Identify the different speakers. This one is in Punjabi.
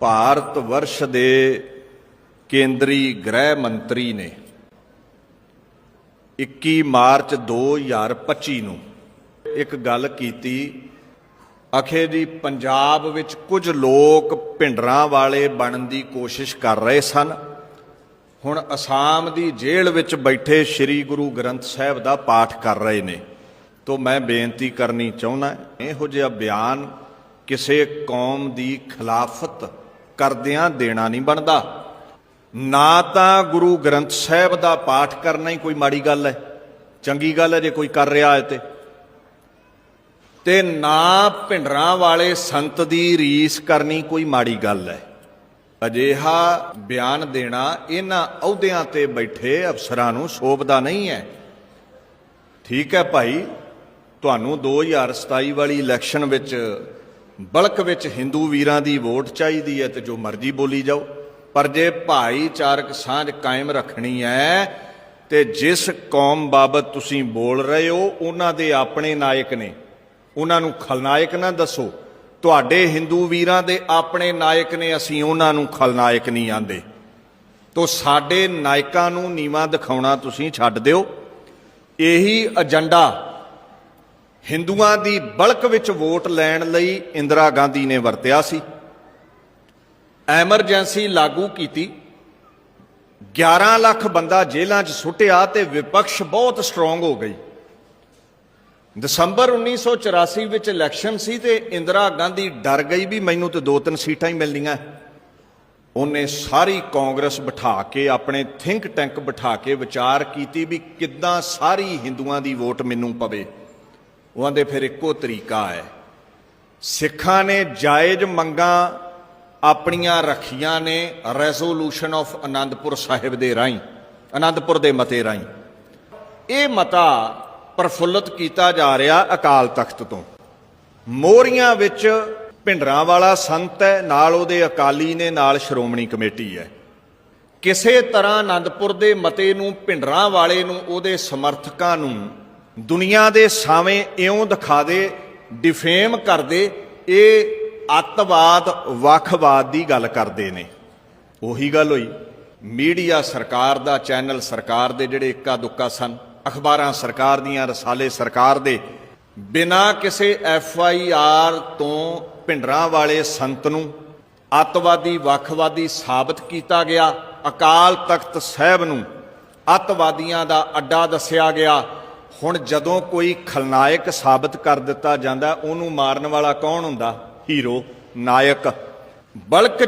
Speaker 1: ਭਾਰਤ ਵਰਸ਼ ਦੇ ਕੇਂਦਰੀ ਗ੍ਰਹਿ ਮੰਤਰੀ ਨੇ 21 ਮਾਰਚ 2025 ਨੂੰ ਇੱਕ ਗੱਲ ਕੀਤੀ, ਅਖੇ ਜੀ, ਪੰਜਾਬ ਵਿੱਚ ਕੁਝ ਲੋਕ ਭਿੰਡਰਾਂ ਵਾਲੇ ਬਣਨ ਦੀ ਕੋਸ਼ਿਸ਼ ਕਰ ਰਹੇ ਸਨ। ਹੁਣ ਅਸਾਮ ਦੀ ਜੇਲ੍ਹ ਵਿੱਚ ਬੈਠੇ ਸ੍ਰੀ ਗੁਰੂ ਗ੍ਰੰਥ ਸਾਹਿਬ ਦਾ ਪਾਠ ਕਰ ਰਹੇ ਨੇ। ਤੋਂ ਮੈਂ ਬੇਨਤੀ ਕਰਨੀ ਚਾਹੁੰਦਾ, ਇਹੋ ਜਿਹਾ ਬਿਆਨ ਕਿਸੇ ਕੌਮ ਦੀ ਖਿਲਾਫਤ ਕਰਦਿਆਂ ਦੇਣਾ ਨਹੀਂ ਬਣਦਾ। ਨਾ ਤਾਂ ਗੁਰੂ ਗ੍ਰੰਥ ਸਾਹਿਬ ਦਾ ਪਾਠ ਕਰਨਾ ਹੀ ਕੋਈ ਮਾੜੀ ਗੱਲ ਹੈ, ਚੰਗੀ ਗੱਲ ਹੈ ਜੇ ਕੋਈ ਕਰ ਰਿਹਾ ਹੈ ਤੇ। ਤੇ ਨਾ ਭਿੰਡਰਾਂ ਵਾਲੇ ਸੰਤ ਦੀ ਰੀਸ ਕਰਨੀ ਕੋਈ ਮਾੜੀ ਗੱਲ ਹੈ। ਅਜਿਹਾ ਬਿਆਨ ਦੇਣਾ ਇਹਨਾਂ ਅਹੁਦਿਆਂ ਤੇ ਬੈਠੇ ਅਫਸਰਾਂ ਨੂੰ ਸ਼ੋਭਦਾ ਨਹੀਂ ਹੈ। ਠੀਕ ਹੈ ਭਾਈ, ਤੁਹਾਨੂੰ 2027 ਵਾਲੀ ਇਲੈਕਸ਼ਨ ਵਿੱਚ ਬਲਕ ਵਿੱਚ ਹਿੰਦੂ ਵੀਰਾਂ ਦੀ ਵੋਟ ਚਾਹੀਦੀ ਹੈ ਤੇ ਜੋ ਮਰਜ਼ੀ ਬੋਲੀ ਜਾਓ। ਪਰ ਜੇ ਭਾਈਚਾਰਕ ਸਾਂਝ ਕਾਇਮ ਰੱਖਣੀ ਹੈ ਤੇ ਜਿਸ ਕੌਮ ਬਾਬਤ ਤੁਸੀਂ ਬੋਲ ਰਹੇ ਹੋ, ਉਹਨਾਂ ਦੇ ਆਪਣੇ ਨਾਇਕ ਨੇ। ਉਹਨਾਂ ਨੂੰ ਖਲਨਾਇਕ ਨਾ ਦੱਸੋ। ਤੁਹਾਡੇ ਹਿੰਦੂ ਵੀਰਾਂ ਦੇ ਆਪਣੇ ਨਾਇਕ ਨੇ, ਅਸੀਂ ਉਹਨਾਂ ਨੂੰ ਖਲਨਾਇਕ ਨਹੀਂ ਆਂਦੇ। ਤੋ ਸਾਡੇ ਨਾਇਕਾਂ ਨੂੰ ਨੀਵਾ ਦਿਖਾਉਣਾ ਤੁਸੀਂ ਛੱਡ ਦਿਓ। ਇਹੀ ਏਜੰਡਾ ਹਿੰਦੂਆਂ ਦੀ ਬਲਕ ਵਿੱਚ ਵੋਟ ਲੈਣ ਲਈ ਇੰਦਰਾ ਗਾਂਧੀ ਨੇ ਵਰਤਿਆ ਸੀ। ਐਮਰਜੈਂਸੀ ਲਾਗੂ ਕੀਤੀ। 11 ਲੱਖ ਬੰਦਾ ਜੇਲ੍ਹਾਂ 'ਚ ਸੁੱਟਿਆ ਤੇ ਵਿਪਕਸ਼ ਬਹੁਤ ਸਟਰੋਂਗ ਹੋ ਗਈ। ਦਸੰਬਰ 1984 ਵਿੱਚ ਇਲੈਕਸ਼ਨ ਸੀ ਤੇ ਇੰਦਰਾ ਗਾਂਧੀ ਡਰ ਗਈ ਵੀ ਮੈਨੂੰ ਤੇ ਦੋ ਤਿੰਨ ਸੀਟਾਂ ਹੀ ਮਿਲਣੀਆਂ। ਉਹਨੇ ਸਾਰੀ ਕਾਂਗਰਸ ਬਿਠਾ ਕੇ, ਆਪਣੇ ਥਿੰਕ ਟੈਂਕ ਬਿਠਾ ਕੇ ਵਿਚਾਰ ਕੀਤੀ ਵੀ ਕਿੱਦਾਂ ਸਾਰੀ ਹਿੰਦੂਆਂ ਦੀ ਵੋਟ ਮੈਨੂੰ ਪਵੇ। ਉਹਨਾਂ ਦੇ ਫਿਰ ਇੱਕੋ ਤਰੀਕਾ ਹੈ। ਸਿੱਖਾਂ ਨੇ ਜਾਇਜ਼ ਮੰਗਾਂ ਆਪਣੀਆਂ ਰੱਖੀਆਂ ਨੇ ਰੈਜ਼ੋਲੂਸ਼ਨ ਆਫ ਆਨੰਦਪੁਰ ਸਾਹਿਬ ਦੇ ਰਾਹੀਂ ਆਨੰਦਪੁਰ ਦੇ ਮਤੇ ਰਾਹੀਂ। ਇਹ ਮਤਾ ਪ੍ਰਫੁੱਲਤ ਕੀਤਾ ਜਾ ਰਿਹਾ ਅਕਾਲ ਤਖਤ ਤੋਂ। ਮੋਰੀਆਂ ਵਿੱਚ ਭਿੰਡਰਾਂ ਵਾਲਾ ਸੰਤ ਹੈ, ਨਾਲ ਉਹਦੇ ਅਕਾਲੀ ਨੇ ਨਾਲ ਸ਼੍ਰੋਮਣੀ ਕਮੇਟੀ ਹੈ। ਕਿਸੇ ਤਰ੍ਹਾਂ ਆਨੰਦਪੁਰ ਦੇ ਮਤੇ ਨੂੰ ਭਿੰਡਰਾਂ ਵਾਲੇ ਨੂੰ, ਉਹਦੇ ਸਮਰਥਕਾਂ ਨੂੰ ਦੁਨੀਆ ਦੇ ਸਾਵੇਂ ਇਉਂ ਦਿਖਾ ਦੇ ਡਿਫੇਮ ਕਰਦੇ, ਇਹ ਅੱਤਵਾਦ, ਵੱਖਵਾਦ ਦੀ ਗੱਲ ਕਰਦੇ ਨੇ। ਉਹੀ ਗੱਲ ਹੋਈ। ਮੀਡੀਆ ਸਰਕਾਰ ਦਾ, ਚੈਨਲ ਸਰਕਾਰ ਦੇ ਜਿਹੜੇ ਇੱਕਾ ਦੁੱਕਾ ਸਨ, ਅਖਬਾਰਾਂ ਸਰਕਾਰ ਦੀਆਂ, ਰਸਾਲੇ ਸਰਕਾਰ ਦੇ, ਬਿਨਾਂ ਕਿਸੇ ਐਫ ਆਈ ਆਰ ਤੋਂ ਭਿੰਡਰਾਂ ਵਾਲੇ ਸੰਤ ਨੂੰ ਅੱਤਵਾਦੀ, ਵੱਖਵਾਦੀ ਸਾਬਤ ਕੀਤਾ ਗਿਆ। ਅਕਾਲ ਤਖਤ ਸਾਹਿਬ ਨੂੰ ਅੱਤਵਾਦੀਆਂ ਦਾ ਅੱਡਾ ਦੱਸਿਆ ਗਿਆ। ਹੁਣ ਜਦੋਂ ਕੋਈ ਖਲਨਾਇਕ ਸਾਬਤ ਕਰ ਦਿੱਤਾ ਜਾਂਦਾ, ਉਹਨੂੰ ਮਾਰਨ ਵਾਲਾ ਕੌਣ ਹੁੰਦਾ? ਹੀਰੋ, ਨਾਇਕ। ਬਲਕ